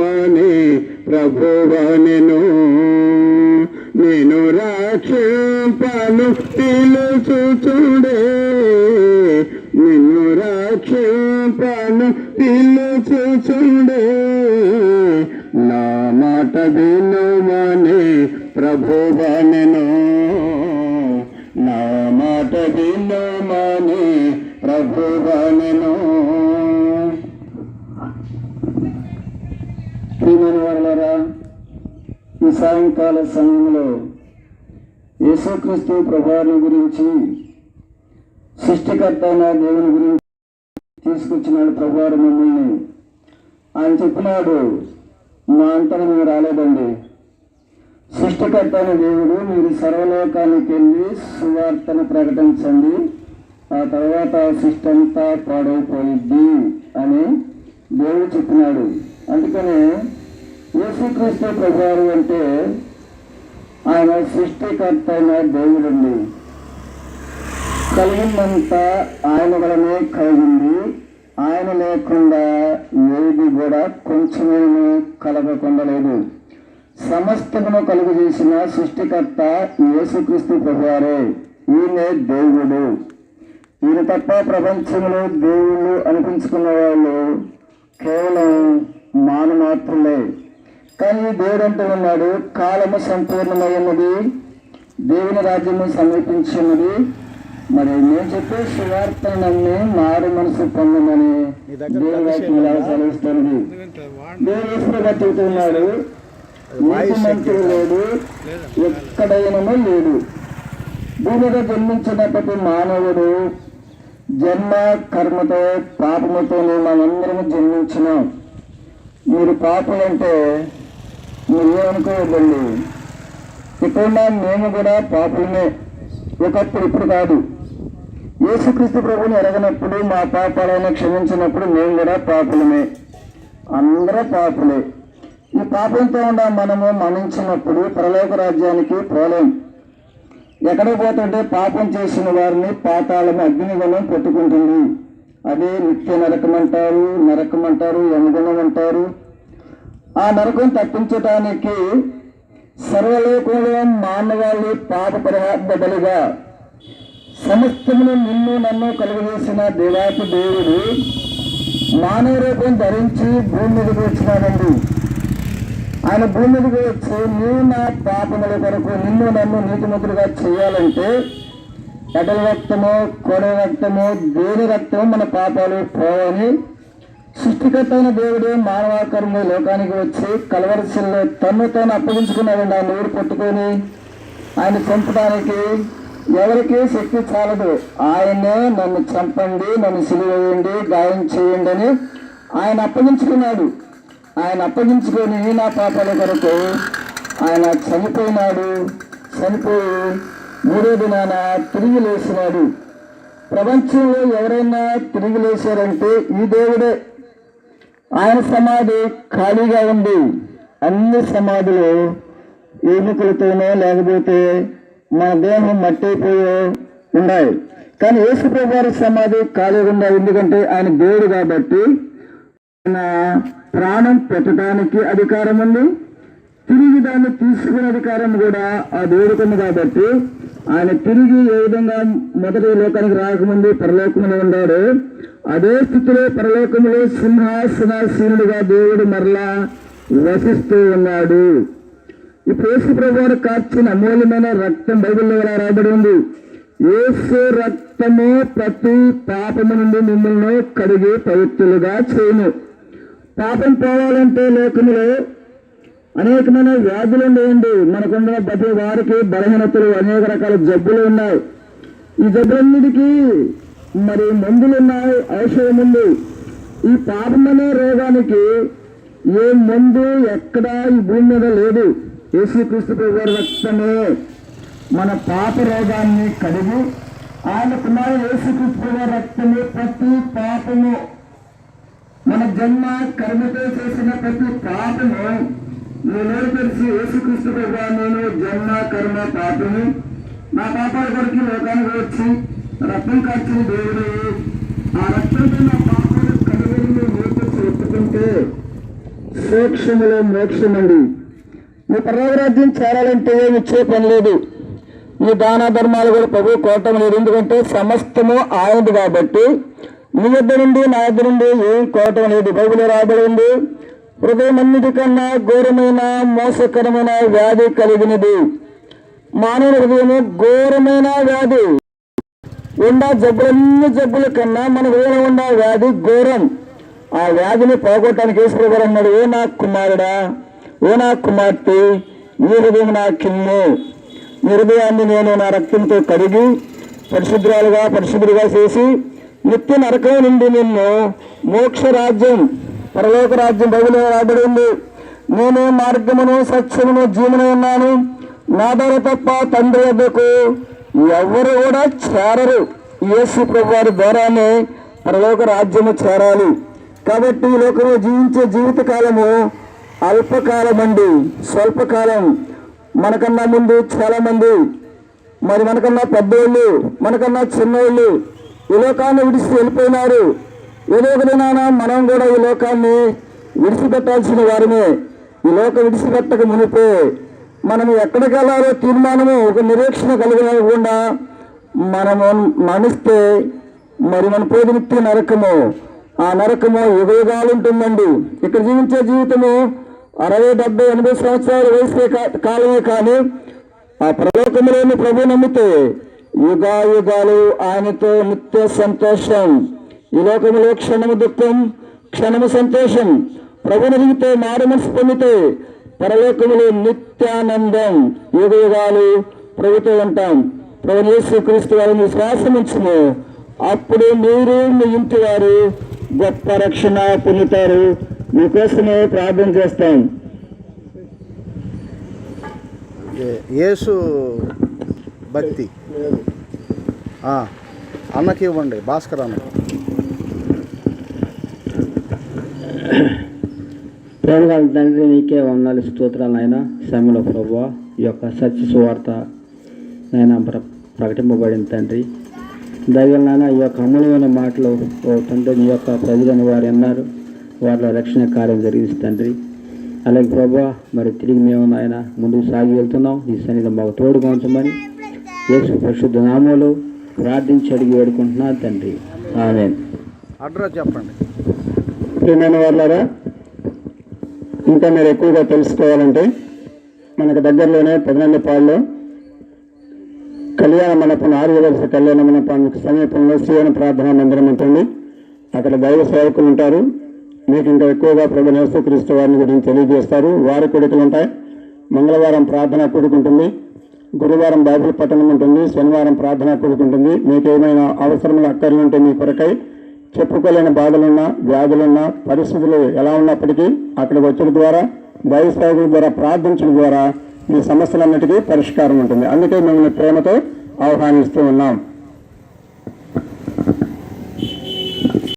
మని ప్రభువనెను. నేను రక్షింపను పిలుచుచుడే. నిన్ను రక్షింపను పిలుచుచుడే. నా మాట వినుమని ప్రభువా. ఈ సాయంకాల సమయంలో యేసుక్రీస్తు ప్రభావం గురించి సృష్టికర్త అయిన దేవుని గురించి తీసుకొచ్చినాడు ప్రభువారు మిమ్మల్ని. ఆయన చెప్పినాడు మా అంతరం మీరు రాలేదండి. సృష్టికర్త అయిన దేవుడు మీరు సర్వలోకానికి వెళ్ళి సువార్తను ప్రకటించండి. ఆ తర్వాత సృష్టి అంతా పాడైపోయిద్ది అని దేవుడు చెప్పినాడు. అందుకనే యేసుక్రీస్తు ప్రభువారు అంటే ఆయన సృష్టికర్త అయిన దేవుడండి. కలిగిందంతా ఆయన వలనే కలిగింది. ఆయన లేకుండా ఏది కూడా కొంచెమేమీ కలగకుండా లేదు. సమస్తమును కలుగు చేసిన సృష్టికర్త యేసుక్రీస్తు ప్రభువారే ఈయనే దేవుడు. ఈయన తప్ప ప్రపంచంలో దేవుళ్ళు అనిపించుకున్న వాళ్ళు కేవలం మాను మాత్రమే కానీ దేవుడు అంటూ ఉన్నాడు. కాలము సంపూర్ణమైనది దేవుని రాజ్యము సమీపించినది మరి నేను చెప్పే సువార్త నమ్మి మారు మనసు పొందమని దేవుని వాక్యం ఇలా సెలవిస్తున్నది దేవుడు ఈశ్వరు బతుకుతున్నాడు మంత్రులు లేడు ఎక్కడైనా లేడు. భూమిలో జన్మించిన ప్రతి మానవుడు జన్మ కర్మతో పాపముతో మనందరం జన్మించినాం. మీరు పాపులంటే మీరు ఏమనుకోవద్దండి ఇప్పుడున్న మేము కూడా పాపులమే. ఒకప్పుడు ఇప్పుడు కాదు. యేసుక్రీస్తు ప్రభుని ఎరగనప్పుడు మా పాపాలను క్షమించినప్పుడు మేము కూడా పాపులమే. అందరూ పాపులే. ఈ పాపంతో ఉన్న మనము మరణించినప్పుడు ప్రలోక రాజ్యానికి పోలేం. ఎక్కడికి పోతుంటే పాపం చేసిన వారిని పాతాళం అగ్నిగుణం పెట్టుకుంటుంది. అదే నిత్య నరకం అంటారు నరకం అంటారు యమగుణం అంటారు ఆ నరకం తప్పించటానికి సర్వలోకంలో మానవాళి పాప పరిహార బలిగా సమస్తమును నిన్ను నన్ను కలుగజేసిన దేవాతి దేవుడు మానవ రూపం ధరించి భూమి మీదకి వచ్చినాడండి. ఆయన భూమి మీదకి వచ్చి నీవు నా పాపముల కొరకు నిన్ను నన్ను నీతిమంతులుగా చేయాలంటే ఎడల రక్తము కొడ రక్తము దేని రక్తము మన పాపాలు పోవని సృష్టికర్త అయిన దేవుడు మానవాకరణ లోకానికి వచ్చి కలవరసల్లో తన్ను తాను అప్పగించుకున్నాడండి. ఆ నూరు పట్టుకొని ఆయన చంపడానికి ఎవరికి శక్తి చాలదు. ఆయనే నన్ను చంపండి నన్ను సిలివేయండి గాయం చేయండి అని ఆయన అప్పగించుకున్నాడు. ఆయన అప్పగించుకొని నా పాపాల కొరకు ఆయన చనిపోయినాడు. చనిపోయి మూడో దినాన తిరిగి లేచినాడు. ప్రపంచంలో ఎవరైనా తిరిగి లేచారంటే ఈ దేవుడే ఆయన సమాధి ఖాళీగా ఉంది. అన్ని సమాధులు ఎముకలతోనో లేకపోతే మన దేహం మట్టయిపోయో ఉన్నాయి. కానీ యేసు ప్రభు సమాధి ఖాళీగా ఎందుకంటే ఆయన దేవుడు కాబట్టి ఆయన ప్రాణం పెట్టడానికి అధికారం ఉంది. తిరిగి దాన్ని తీసుకునే అధికారం కూడా ఆ దేవుడికి కాబట్టి ఆయన తిరిగి ఏ విధంగా మొదటి లోకానికి రాకముందు పరలోకంలో ఉన్నాడు అదే స్థితిలో పరలోకంలో సింహాసనాశీనుడిగా దేవుడు మరలా వసిస్తూ ఉన్నాడు. ఇప్పుడు యేసు ప్రభువారు కార్చిన అమూల్యమైన రక్తం బైబిల్లో ఇలా రాబడి ఉంది? ఏసు రక్తము ప్రతి పాపము నుండి మిమ్మల్ని కడిగి పవిత్రులుగా చేయను. పాపం పోవాలంటే లోకములో అనేకమైన వ్యాధులు ఉండేయండి. మనకున్న ప్రతి వారికి బలహీనతలు అనేక రకాల జబ్బులు ఉన్నాయి. ఈ జబ్బులన్నిటికీ మరి మందులు ఉన్నాయి ఔషధం ఉంది ఈ పాపం అనే రోగానికి ఏ మందు ఎక్కడా ఈ భూమి మీద లేదు. యేసుక్రీస్తు ప్రభు రక్తమే మన పాప రోగాన్ని కడిగి ఆయన కుమారు యేసుక్రీస్తు ప్రభు రక్తమే ప్రతి పాపము. మన జన్మ కర్మతో చేసిన ప్రతి పాపము నేను తెలిసి యేసుక్రీస్తు ప్రభా నేను జన్మ కర్మ పాపము నా పాపాల కొరకు లోకానికి వచ్చి రక్తం ఖర్చుని దేవుడు ఆ రక్తంతో నా పాపాలు కనుగొని నీకు ఒప్పుకుంటే సూక్ష్మలో మోక్షమండి. మీ పర్వరాజ్యం చేరాలంటే ఏమి ఇచ్చే పని లేదు. ఈ దాన ధర్మాలు కూడా ప్రభు కోటం లేదు. ఎందుకంటే సమస్తము ఆయనది కాబట్టి నీ యొద్ద నుండి నా యొద్ద నుండి ఏం కోటం లేదు. బైబిల్ రాబడి ఉంది. హృదయం అన్నిటికన్నా ఘోరమైన మోసకరమైన వ్యాధి కలిగినది. మానవ హృదయము ఘోరమైన వ్యాధి. ఉన్న జబ్బులన్నీ జబ్బుల కన్నా మన హృదయంలో ఉన్న వ్యాధి ఘోరం. ఆ వ్యాధిని పోగొట్టడానికి ఈశ్వరు అన్నాడు ఏ నా కుమారుడా ఓ నా కుమార్తె నీ హృదయం నా కిమ్ము. నీ హృదయాన్ని నేను నా రక్తంతో కడిగి పరిశుద్ధాలుగా పరిశుద్ధులుగా చేసి నిత్య నరకం నుండి నిన్ను మోక్ష రాజ్యం పరలోక రాజ్యం బదులు రాబడి ఉంది. నేను మార్గమును సత్యమును జీవన ఉన్నాను. నా ద్వారా తప్ప తండ్రి వద్దకు ఎవరు కూడా చేరరు. యేసు ప్రభు వారి ద్వారానే పరలోక రాజ్యము చేరాలి. కాబట్టి ఈ లోకంలో జీవించే జీవిత కాలము అల్పకాలం అండి స్వల్పకాలం. మనకన్నా ముందు చాలామంది మరి మనకన్నా పెద్దోళ్ళు మనకన్నా చిన్నోళ్ళు ఈ లోకాన్ని విడిచి వెళ్ళిపోయినారు. ఏదో ఒక దినాన మనం కూడా ఈ లోకాన్ని విడిచిపెట్టాల్సిన వారిని ఈ లోకం విడిచిపెట్టక మునిపే మనం ఎక్కడికి వెళ్ళాలో తీర్మానము ఒక నిరీక్షణ కలిగినకుండా మనము మనిస్తే మరి మన పోదినిత్య నరకము. ఆ నరకము యుగయుగాలు ఉంటుందండి ఇక్కడ జీవించే జీవితము అరవై డెబ్బై ఎనభై సంవత్సరాల వయసే కా- కాలమే కానీ ఆ ప్రలోకములోని ప్రభు నమ్మితే యుగాయుగాలు ఆయనతో నిత్య సంతోషం. ఈ లోకములో క్షణము దుఃఖం క్షణము సంతోషం. ప్రభు నదిగితే మారు మనసు పొందితే పరలోకములో నిత్యానందం యుగయుగాలు ప్రభుతో ఉంటాం. ప్రభుత్వ క్రీస్తు వారిని శ్వాసం ఉంచుము అప్పుడు మీరు మీ ఇంటి వారు గొప్ప రక్షణ పొందుతారు. మీకోసమే ప్రార్థన చేస్తాం. ఏ- యేసు భక్తి. అన్నకి ఇవ్వండి భాస్కర్ అన్న. ప్రేమగల తండ్రి నీకే వందనాలు స్తోత్రాలు నాయన. సమయంలో ప్రభు ఈ యొక్క సత్య సువార్త నాయన ప్ర ప్రకటింపబడింది తండ్రి. దైవం నాయన ఈ యొక్క అమూల్యమైన మాటలు ఓ తండ్రి నీ యొక్క ప్రజలని వారు అన్నారు వారిలో రక్షణ కార్యం జరిగింది తండ్రి. అలాగే ప్రభు మరి తిరిగి మేము నాయన ముందుకు సాగి వెళ్తున్నాం. ఈ సన్నిధి మాకు తోడుగా ఉంచమని యేసు పరిశుద్ధ నామంలో ప్రార్థించి అడిగి వేడుకుంటున్నాను తండ్రి. ఆమె అడ్రస్ చెప్పండి. ఇంకా మీరు ఎక్కువగా తెలుసుకోవాలంటే మనకు దగ్గరలోనే పదినందపాడులో కళ్యాణ మండపం ఆరు కళ్యాణ మండపానికి సమీపంలో శ్రీవన ప్రార్థనా మందిరం ఉంటుంది. అక్కడ దైవ సేవకులు ఉంటారు. మీకు ఇంకా ఎక్కువగా ప్రభు నేసుక్రీస్తు వారిని గురించి తెలియజేస్తారు. వారి కొడుకులు ఉంటాయి. మంగళవారం ప్రార్థన కూడుకుంటుంది గురువారం బైబిల్ పట్టణం ఉంటుంది. శనివారం ప్రార్థన కూడుకుంటుంది మీకు ఏమైనా అవసరములు అక్కర్లు ఉంటే మీ కొరకై చెప్పుకోలేని బాధలున్నా వ్యాధులున్నా పరిస్థితులు ఎలా ఉన్నప్పటికీ అక్కడికి వచ్చడం ద్వారా దైవ సేవకుల ద్వారా ప్రార్థించడం ద్వారా మీ సమస్యలన్నిటికీ పరిష్కారం ఉంటుంది. అందుకే మిమ్మల్ని ప్రేమతో ఆహ్వానిస్తూ ఉన్నాం.